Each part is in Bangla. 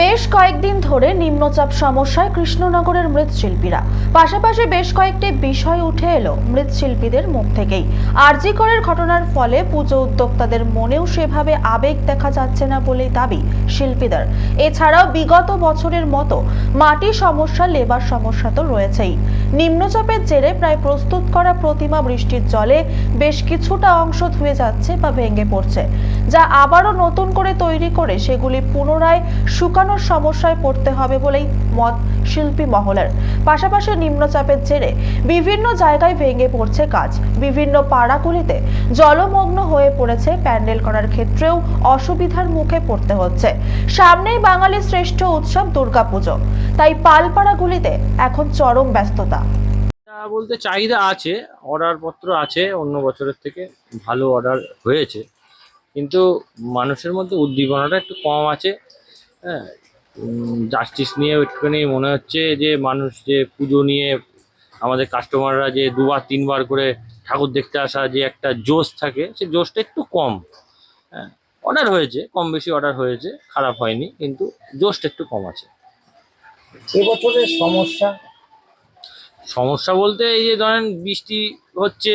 বেশ কয়েকদিন ধরে নিম্নচাপ সমস্যায় কৃষ্ণনগরের মৃৎশিল্পীরা। পাশাপাশি বেশ কয়েকটি বিষয় উঠে এলো মৃৎশিল্পীদের মুখ থেকেই। আরজিকরের ঘটনার ফলে পুজো উদ্যোক্তাদের মনেও সেভাবে আবেগ দেখা যাচ্ছে না বলেই দাবি শিল্পীদের। এছাড়াও বিগত বছরের মতো মাটি সমস্যা, লেবার সমস্যা তো রয়েছেই। নিম্নচাপের জেরে প্রায় প্রস্তুত করা প্রতিমা বৃষ্টির জলে বেশ কিছুটা অংশ ধুয়ে যাচ্ছে বা ভেঙে পড়ছে। যা আবারও নতুন করে তৈরি করে সেগুলি পুনরায় শুকানোর সমস্যায় পড়তে হবে বলেই মত শিল্পী মহলের। পাশাপাশি নিম্নচাপের জেরে বিভিন্ন জায়গায় ভেঙে পড়ছে কাজ। বিভিন্ন পাড়াগুলিতে জলমগ্ন হয়ে পড়েছে, প্যান্ডেল করার ক্ষেত্রেও অসুবিধার মুখে পড়তে হচ্ছে। সামনেই বাঙালির শ্রেষ্ঠ উৎসব দুর্গাপুজো। তাই পালপাড়াগুলিতে এখন চরম ব্যস্ততা। বলতে চাহিদা আছে অর্ডার পত্র আছে, অন্য বছরের থেকে ভালো অর্ডার হয়েছে। মানুষের মধ্যে উদ্দীপনাটা একটু কম আছে হ্যাঁ? জাস্টিস নিয়ে একটুখানি মনে হচ্ছে যে মানুষ যে পুজো নিয়ে আমাদের কাস্টমাররা যে দুবার তিনবার করে ঠাকুর দেখতে আসা যে একটা জোশ থাকে সে জোশটা একটু কম হ্যাঁ? অর্ডার হয়েছে কম বেশি অর্ডার হয়েছে খারাপ হয়নি কিন্তু জোশটা একটু কম আছে। এবছরের সমস্যা? সমস্যা বলতে এই যে ধরেন বৃষ্টি হচ্ছে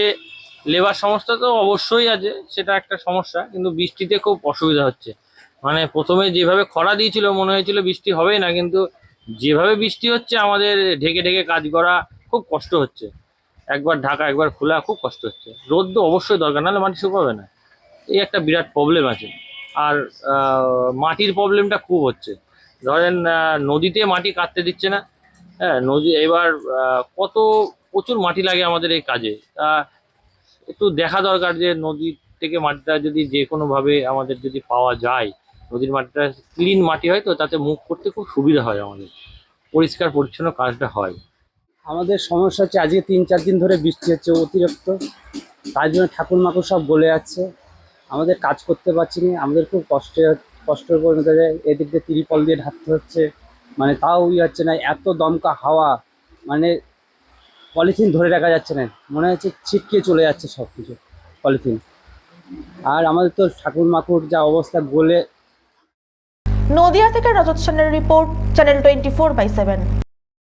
লেবার সমস্যা তো অবশ্যই আছে, সেটা একটা সমস্যা, কিন্তু বৃষ্টিতে খুব অসুবিধা হচ্ছে। মানে প্রথমে যেভাবে খরা দিয়েছিল, মনে হয়েছিল বৃষ্টি হবেই না, কিন্তু যেভাবে বৃষ্টি হচ্ছে, আমাদের ঢেকে ঢেকে কাজ করা খুব কষ্ট হচ্ছে। একবার ঢাকা, একবার খোলা খুব কষ্ট হচ্ছে। রোদ তো অবশ্যই দরকার, নাহলে মাটি শুকাবে না। এই একটা বিরাট প্রবলেম আছে। আর মাটির প্রবলেমটা খুব হচ্ছে। ধরেন নদীতে মাটি কাটতে দিচ্ছে না হ্যাঁ নদী, এবার কত, প্রচুর মাটি লাগে আমাদের এই কাজে। তা একটু দেখা দরকার যে নদী থেকে মাটিটা যদি যে কোনোভাবে আমাদের যদি পাওয়া যায়, নদীর মাটিটা ক্লিন মাটি হয় তো তাতে মুখ করতে খুব সুবিধা হয় আমাদের। পরিষ্কার, পরিচ্ছন্ন কাজটা হয়। আমাদের সমস্যা হচ্ছে আজকে তিন, চার দিন ধরে বৃষ্টি হচ্ছে অতিরিক্ত। তার জন্য ঠাকুর মাকুর সব বলে যাচ্ছে। আমাদের কাজ করতে পারছি না। আমাদের খুব কষ্টে, কষ্টের পরিণত যায়। এদিক দিয়ে তিরিপল দিয়ে ঢাকতে হচ্ছে। মানে তাও ইয়ে হচ্ছে না। এত দমকা হাওয়া। মানে পলিথিন ধরে রাখা যাচ্ছে না। মনে হচ্ছে ছিটকে চলে যাচ্ছে সব কিছু পলিথিন। আর আমাদের তো ঠাকুর মাকুর যা অবস্থা গোলে নদিয়া থেকে রজত সেনের report, channel twenty four by seven.